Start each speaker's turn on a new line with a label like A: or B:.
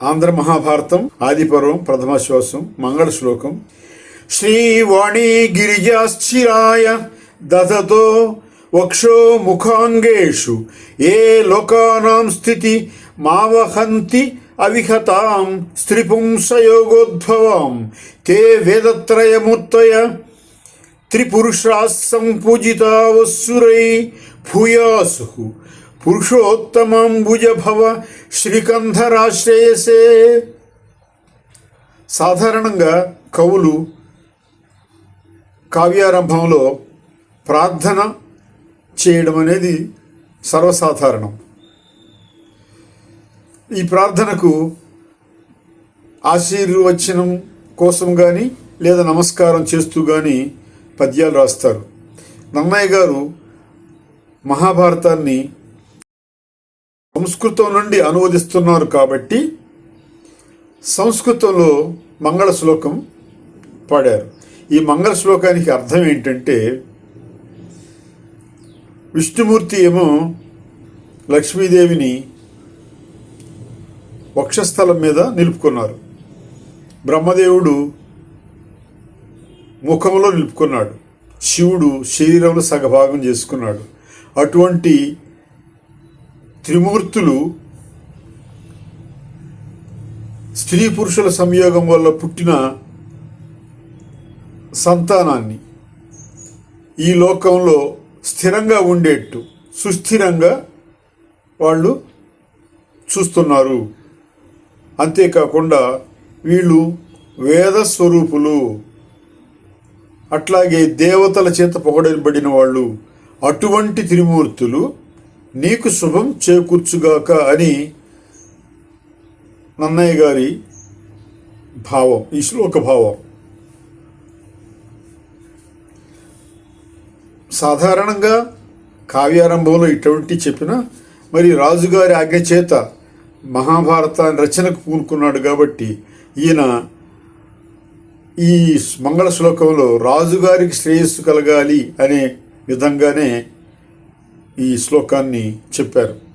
A: ఆంధ్ర మహాభారతం ఆదిపర్వం ప్రథమ శ్వాసం మంగళ శ్లోకం శ్రీవాణి గిరిజాశ్చిరాయ దదతో వక్షో ముఖాంగేషు ఏ లోకానాం స్థితి మావహంతి అవిహతాం స్త్రీపుంసయోగోద్భవాం తే వేదత్రయమూర్తయ త్రిపురుషా సంపూజితావస్సురై భూయాసు పురుషోత్తమాంబుజ భవ శ్రీకంధరాశ్రేయసే సాధారణంగా కవులు కావ్యారంభంలో ప్రార్థన చేయడం అనేది సర్వసాధారణం. ఈ ప్రార్థనకు ఆశీర్వచనం కోసం కానీ లేదా నమస్కారం చేస్తూ కానీ పద్యాలు రాస్తారు. నన్నయ్య గారు మహాభారతాన్ని సంస్కృతం నుండి అనువదిస్తున్నారు కాబట్టి సంస్కృతంలో మంగళ శ్లోకం పాడారు. ఈ మంగళ శ్లోకానికి అర్థం ఏంటంటే విష్ణుమూర్తి ఏమో లక్ష్మీదేవిని వక్షస్థలం మీద నిలుపుకున్నారు. బ్రహ్మదేవుడు ముఖంలో నిలుపుకున్నాడు. శివుడు శరీరంలో సగభాగం చేసుకున్నాడు. అటువంటి త్రిమూర్తులు స్త్రీ పురుషుల సంయోగం వల్ల పుట్టిన సంతానాన్ని ఈ లోకంలో స్థిరంగా ఉండేట్టు సుస్థిరంగా వాళ్ళు చూస్తున్నారు. అంతేకాకుండా వీళ్ళు వేద స్వరూపులు. అట్లాగే దేవతల చేత పొగడబడిన వాళ్ళు అటువంటి త్రిమూర్తులు నీకు శుభం చేకూర్చుగాక అని నన్నయ్య గారి భావం ఈ శ్లోక భావం. సాధారణంగా కావ్యారంభంలో ఇటువంటి చెప్పిన మరి రాజుగారి ఆజ్ఞ చేత మహాభారతాన్ని రచనకు పూనుకున్నాడు కాబట్టి ఈయన ఈ మంగళ శ్లోకంలో రాజుగారికి శ్రేయస్సు కలగాలి అనే విధంగానే ఈ శ్లోకాన్ని చెప్పారు.